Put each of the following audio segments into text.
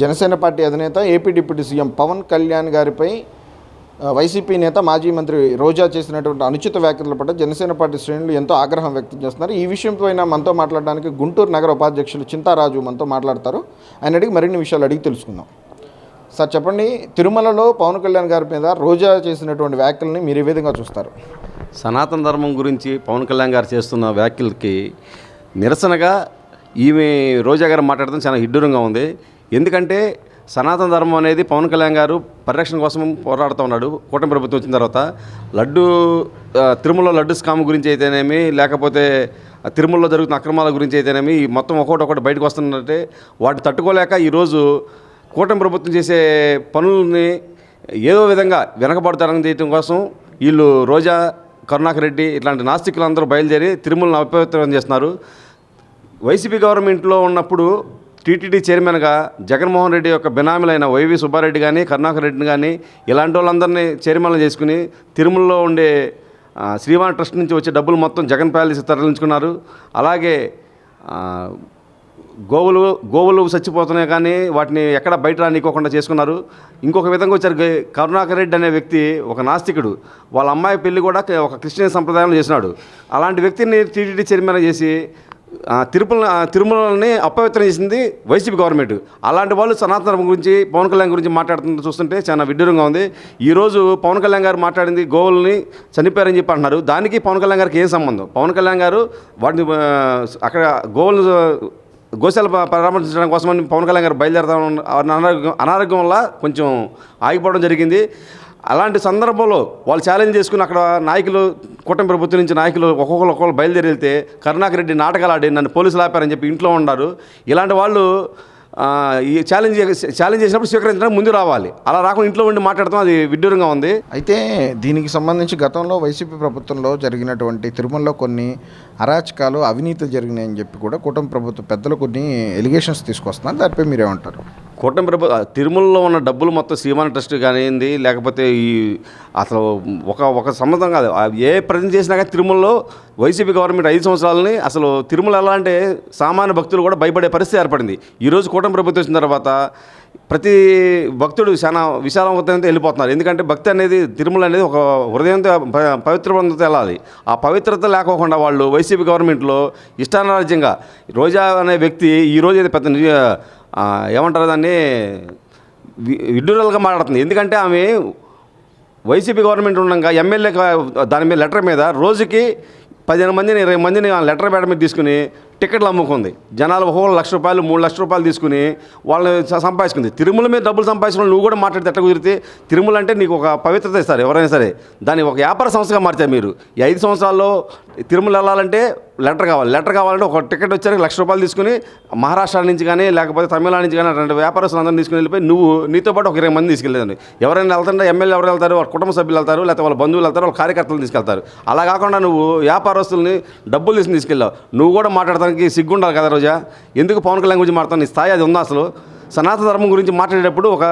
Janasena party అధినేత AP deputy CM Pawan Kalyan గారిపై YCP నేత మాజీ మంత్రి రోజా చేసినటువంటి అనుచిత వ్యాఖ్యల పట్ల జనసేన పార్టీ శ్రేణులు ఎంతో ఆగ్రహం వ్యక్తం చేస్తున్నారు. ఈ విషయంపైన మనతో మాట్లాడడానికి గుంటూరు నగర ఉపాధ్యక్షులు చింతారాజు మనతో మాట్లాడతారు. ఆయన అడిగి మరిన్ని విషయాలు అడిగి తెలుసుకుందాం. సార్ చెప్పండి తిరుమలలో పవన్ కళ్యాణ్ గారి మీద రోజా చేసినటువంటి వ్యాఖ్యల్ని మీరు ఏ విధంగా చూస్తారు? సనాతన ధర్మం గురించి పవన్ కళ్యాణ్ గారు చేస్తున్న వ్యాఖ్యలకి నిరసనగా ఈమె రోజా గారు మాట్లాడడం చాలా ఇడ్డూరంగా ఉంది. ఎందుకంటే సనాతన ధర్మం అనేది పవన్ కళ్యాణ్ గారు పరిరక్షణ కోసం పోరాడుతూ ఉన్నాడు. కూటమి ప్రభుత్వం వచ్చిన తర్వాత లడ్డు తిరుమల లడ్డు స్కామ్ గురించి అయితేనేమి లేకపోతే తిరుమలలో జరుగుతున్న అక్రమాల గురించి అయితేనేమి మొత్తం ఒకటి ఒకటి బయటకు వస్తుందంటే వాటి తట్టుకోలేక ఈరోజు కూటమి ప్రభుత్వం చేసే పనుల్ని ఏదో విధంగా వెనకబడతారని చేయడం కోసం వీళ్ళు రోజా కరుణాకర్ రెడ్డి ఇట్లాంటి నాస్తికులందరూ బయలుదేరి తిరుమలను అపవిత్రం చేస్తున్నారు. వైసీపీ గవర్నమెంట్లో ఉన్నప్పుడు టీటీడీ చైర్మన్గా జగన్మోహన్ రెడ్డి యొక్క బినామీలైన వైవి సుబ్బారెడ్డి కానీ కరుణాకర్ రెడ్డిని కానీ ఇలాంటి వాళ్ళందరినీ చైర్మన్లు చేసుకుని తిరుమలలో ఉండే శ్రీవాణి ట్రస్ట్ నుంచి వచ్చే డబ్బులు మొత్తం జగన్ ప్యాలెస్ తరలించుకున్నారు. అలాగే గోవులు గోవులు చచ్చిపోతున్నాయి కానీ వాటిని ఎక్కడ బయట రానికోకుండా చేసుకున్నారు. ఇంకొక విధంగా వచ్చారు కరుణాకర్ రెడ్డి అనే వ్యక్తి ఒక నాస్తికుడు. వాళ్ళ అమ్మాయి పెళ్ళి కూడా ఒక క్రిస్టియన్ సంప్రదాయంలో చేసినాడు. అలాంటి వ్యక్తిని టీటీడీ చైర్మన్ చేసి ఆ, తిరుపల తిరుమలని అపవిత్రం చేసింది వైసీపీ గవర్నమెంట్. అలాంటి వాళ్ళు సనాతన ధర్మం గురించి పవన్ కళ్యాణ్ గురించి మాట్లాడుతుంటే చూస్తుంటే చాలా విడ్డూరంగా ఉంది. ఈరోజు పవన్ కళ్యాణ్ గారు మాట్లాడింది గోవుల్ని చనిపోయారని చెప్పి అంటున్నారు. దానికి పవన్ కళ్యాణ్ గారికి ఏం సంబంధం? పవన్ కళ్యాణ్ గారు వాటిని అక్కడ గోవులు గోశాల పరామర్శించడం కోసమని పవన్ కళ్యాణ్ గారు బయలుదేరడం అనారోగ్యం అనారోగ్యం వల్ల కొంచెం ఆగిపోవడం జరిగింది. అలాంటి సందర్భంలో వాళ్ళు ఛాలెంజ్ చేసుకుని అక్కడ నాయకులు కూటమి ప్రభుత్వం నుంచి నాయకులు ఒక్కొక్కరు ఒక్కొక్కరు బయలుదేరి వెళ్తే కరుణాకర్ రెడ్డి నాటకాలు ఆడి నన్ను పోలీసులు ఆపారని చెప్పి ఇంట్లో ఉన్నారు. ఇలాంటి వాళ్ళు ఈ ఛాలెంజ్ ఛాలెంజ్ చేసినప్పుడు స్వీకరించడానికి ముందు రావాలి. అలా రాకుండా ఇంట్లో ఉండి మాట్లాడటం అది విడ్డూరంగా ఉంది. అయితే దీనికి సంబంధించి గతంలో వైసీపీ ప్రభుత్వంలో జరిగినటువంటి తిరుమలలో కొన్ని అరాచకాలు అవినీతి జరిగినాయని చెప్పి కూడా కుటుంబ ప్రభుత్వ పెద్దలు కొన్ని ఎలిగేషన్స్ తీసుకొస్తున్నారు. దానిపై మీరేమంటారు? కూటమి ప్రభు తిరుమలలో ఉన్న డబ్బులు మొత్తం సీమాన ట్రస్ట్ కానివ్వండి లేకపోతే ఈ అసలు ఒక ఒక సంబంధం కాదు. ఏ ప్రజెంట్ చేసినా కానీ తిరుమలలో వైసీపీ గవర్నమెంట్ ఐదు సంవత్సరాలని అసలు తిరుమల ఎలా అంటే సామాన్య భక్తులు కూడా భయపడే పరిస్థితి ఏర్పడింది. ఈరోజు కూటమి ప్రభుత్వం వచ్చిన తర్వాత ప్రతి భక్తుడు చాలా విశాలవంతంతో వెళ్ళిపోతున్నారు. ఎందుకంటే భక్తి అనేది తిరుమల అనేది ఒక హృదయంతో పవిత్ర పవిత్రవంతంతో వెళ్ళాలి. ఆ పవిత్రత లేకోకుండా వాళ్ళు వైసీపీ గవర్నమెంట్లో ఇష్టానారాజ్యంగా రోజా అనే వ్యక్తి ఈరోజు అయితే పెద్ద ఏమంటారు దాన్ని? వి- మాట్లాడుతుంది. ఎందుకంటే ఆమె వైసీపీ గవర్నమెంట్ ఉండగా ఎమ్మెల్యే దాని మీద లెటర్ మీద రోజుకి పదిహేను మందిని ఇరవై మందిని ఆ లెటర్ పేడ మీద తీసుకుని టికెట్లు అమ్ముకుంది. జనాలు ఒక్కొక్క లక్ష రూపాయలు మూడు లక్షల రూపాయలు తీసుకుని వాళ్ళని సంపాదించుకుంది. తిరుమల మీద డబ్బులు సంపాదించిన నువ్వు కూడా మాట్లాడితే ఎట్ట కుదిరితే? తిరుమల అంటే నీకు ఒక పవిత్రత ఇస్తారు ఎవరైనా సరే. దాన్ని ఒక వ్యాపార సంస్థగా మార్చారు మీరు. ఈ ఐదు సంవత్సరాల్లో తిరుమల వెళ్ళాలంటే లెటర్ కావాలి. లెటర్ కావాలంటే ఒక టికెట్ వచ్చారు లక్ష రూపాయలు తీసుకుని మహారాష్ట్ర నుంచి కానీ లేకపోతే తమిళనాడు నుంచి కానీ అటువంటి వ్యాపారస్తులు అందరిని తీసుకుని వెళ్ళిపోయి నువ్వు నీతో పాటు ఒక ఇరవై మంది తీసుకెళ్ళేదండి. ఎవరైనా వెళ్తుంటే ఎమ్మెల్యే ఎవరు వెళ్తారు వాళ్ళ కుటుంబ సభ్యులు వెళ్తారు లేకపోతే వాళ్ళ బంధువులు వెళ్తారు వాళ్ళ కార్యకర్తలు తీసుకెళ్తారు. అలా కాకుండా నువ్వు వ్యాపారస్తుల్ని డబ్బులు తీసుకుని తీసుకెళ్ళావు. నువ్వు కూడా మాట్లాడడానికి సిగ్గుండాలి కదా రోజా? ఎందుకు పవన్ కళ్యాణ్ గురించి మాట్లాడుతావు నీ స్థాయి అది ఉందా అసలు? సనాతన ధర్మం గురించి మాట్లాడేటప్పుడు ఒక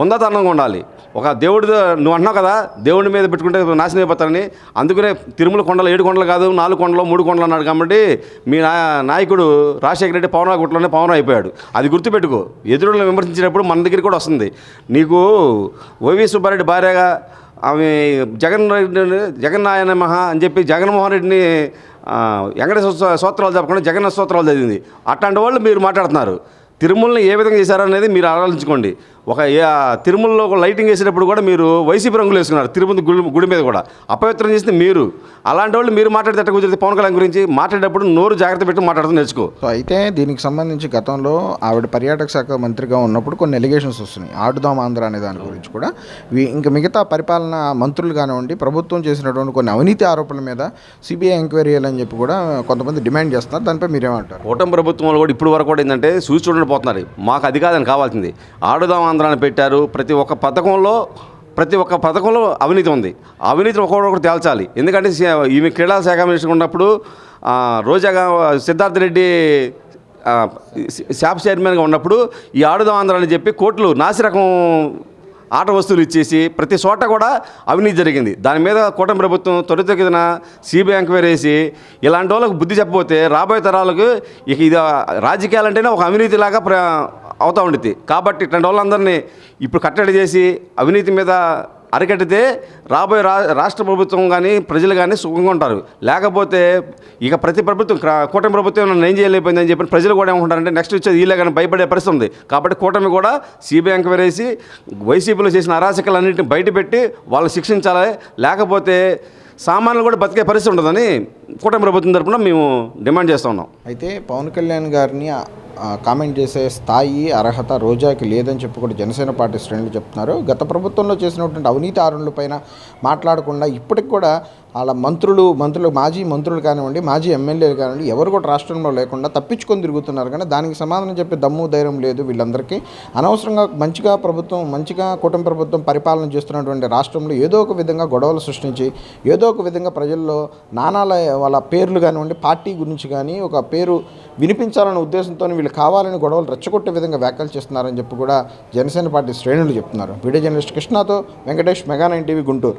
ఉందాతనంగా ఉండాలి. ఒక దేవుడి నువ్వు అంటున్నావు కదా దేవుడి మీద పెట్టుకుంటే నాశనం అయిపోతారని. అందుకనే తిరుమల కొండలు ఏడు కొండలు కాదు నాలుగు కొండలు మూడు కొండలు అన్నాడు కాబట్టి మీ నా నాయకుడు రాజశేఖర రెడ్డి పవన్ గుట్లోనే పవన్ అయిపోయాడు. అది గుర్తుపెట్టుకో. ఎదురులను విమర్శించినప్పుడు మన దగ్గరికి కూడా వస్తుంది. నీకు వైవి సుబ్బారెడ్డి భార్యగా ఆమె జగన్ రెడ్డి జగన్ నాయన మహా అని చెప్పి జగన్మోహన్ రెడ్డిని వెంకటేశ్వర స్తో- స్తోత్రాలు చెప్పకుండా జగన్న స్తోత్రాలు చదివింది. అట్లాంటి వాళ్ళు మీరు మాట్లాడుతున్నారు. తిరుమలని ఏ విధంగా చేశారనేది మీరు ఆలోచించుకోండి. ఒక తిరుమలలో ఒక లైటింగ్ వేసేటప్పుడు కూడా మీరు వైసీపీ రంగులు వేసుకున్నారు తిరుపతి గుడి గుడి మీద కూడా. అపవిత్రం చేసింది మీరు. అలాంటి వాళ్ళు మీరు మాట్లాడితే ఎట్ట కుదిరితే పవన్ కళ్యాణ్ గురించి మాట్లాడేటప్పుడు నోరు జాగ్రత్త పెట్టి మాట్లాడుతూ నేర్చుకో. సో అయితే దీనికి సంబంధించి గతంలో ఆవిడ పర్యాటక శాఖ మంత్రిగా ఉన్నప్పుడు కొన్ని ఎలిగేషన్స్ వస్తున్నాయి. ఆడుదాం ఆంధ్ర అనే దాని గురించి కూడా. ఇంకా మిగతా పరిపాలన మంత్రులు కానివ్వండి ప్రభుత్వం చేసినటువంటి కొన్ని అవినీతి ఆరోపణల మీద సిబిఐ ఎంక్వైరీ చేయాలని చెప్పి కూడా కొంతమంది డిమాండ్ చేస్తున్నారు. దానిపై మీరేమంటారు? కూటమి ప్రభుత్వంలో కూడా ఇప్పుడు వరకు కూడా ఏంటంటే చూసి చూడండి పోతున్నారు మాకు అది కాదని కావాల్సింది. ఆడుదాం ఆంధ్రాన్ని పెట్టారు. ప్రతి ఒక్క పథకంలో ప్రతి ఒక్క పథకంలో అవినీతి ఉంది. అవినీతిని ఒకటి తేల్చాలి. ఎందుకంటే ఈమె క్రీడా శాఖ మినిస్టర్ ఉన్నప్పుడు రోజా రోజాగా సిద్ధార్థ రెడ్డి షాప్ చైర్మన్గా ఉన్నప్పుడు ఈ ఆడుదాం ఆంధ్ర అని చెప్పి కోట్లు నాసిరకం ఆట వస్తువులు ఇచ్చేసి ప్రతి చోట కూడా అవినీతి జరిగింది. దాని మీద కూటమి ప్రభుత్వం త్వరితగతిన సిబిఐ ఎంక్వైరీ వేసి ఇలాంటి వాళ్ళకు బుద్ధి చెప్పబోతే రాబోయే తరాలకు ఇక ఇది రాజకీయాలంటేనే ఒక అవినీతిలాగా ప్ర అవుతూ ఉండిద్ది. కాబట్టి ఇట్లాంటి వాళ్ళందరినీ ఇప్పుడు కట్టడి చేసి అవినీతి మీద అరికట్టితే రాబోయే రా రాష్ట్ర ప్రభుత్వం కానీ ప్రజలు కానీ సుఖంగా ఉంటారు. లేకపోతే ఇక ప్రతి ప్రభుత్వం కూటమి ప్రభుత్వం నన్ను ఏం చేయలేకపోయిందని చెప్పి ప్రజలు కూడా ఏమంటారంటే నెక్స్ట్ వచ్చేది వీళ్ళే కానీ భయపడే పరిస్థితి ఉంది. కాబట్టి కూటమి కూడా సిబిఐ ఎంక్వైరీ వేసి వైసీపీలో చేసిన అరాచకాలన్నింటిని బయటపెట్టి వాళ్ళు శిక్షించాలి. లేకపోతే సామాన్యులు కూడా బతికే పరిస్థితి ఉండదని కూటమి ప్రభుత్వం తరపున మేము డిమాండ్ చేస్తున్నాం అయితే పవన్ కళ్యాణ్ గారిని కామెంట్ చేసే స్థాయి అర్హత రోజాకి లేదని చెప్పి కూడా జనసేన పార్టీ శ్రేణులు చెప్తున్నారు. గత ప్రభుత్వంలో చేసినటువంటి అవినీతి ఆరోపణలపైన మాట్లాడకుండా ఇప్పటికి కూడా వాళ్ళ మంత్రులు మంత్రులు మాజీ మంత్రులు కానివ్వండి మాజీ ఎమ్మెల్యేలు కానివ్వండి ఎవరు కూడా రాష్ట్రంలో లేకుండా తప్పించుకొని తిరుగుతున్నారు. కానీ దానికి సమాధానం చెప్పే దమ్ము ధైర్యం లేదు వీళ్ళందరికీ. అనవసరంగా మంచిగా ప్రభుత్వం మంచిగా కుటుంబ ప్రభుత్వం పరిపాలన చేస్తున్నటువంటి రాష్ట్రంలో ఏదో ఒక విధంగా గొడవలు సృష్టించి ఏదో ఒక విధంగా ప్రజల్లో నానాల వాళ్ళ పేర్లు కానివ్వండి పార్టీ గురించి కానీ ఒక పేరు వినిపించాలనే ఉద్దేశంతో వీళ్ళు కావాలని గొడవలు రెచ్చగొట్టే విధంగా వ్యాఖ్యలు చేస్తున్నారని చెప్పి కూడా జనసేన పార్టీ శ్రేణులు చెప్తున్నారు. వీడియో జర్నలిస్ట్ కృష్ణతో Venkatesh mega nine TV Guntur.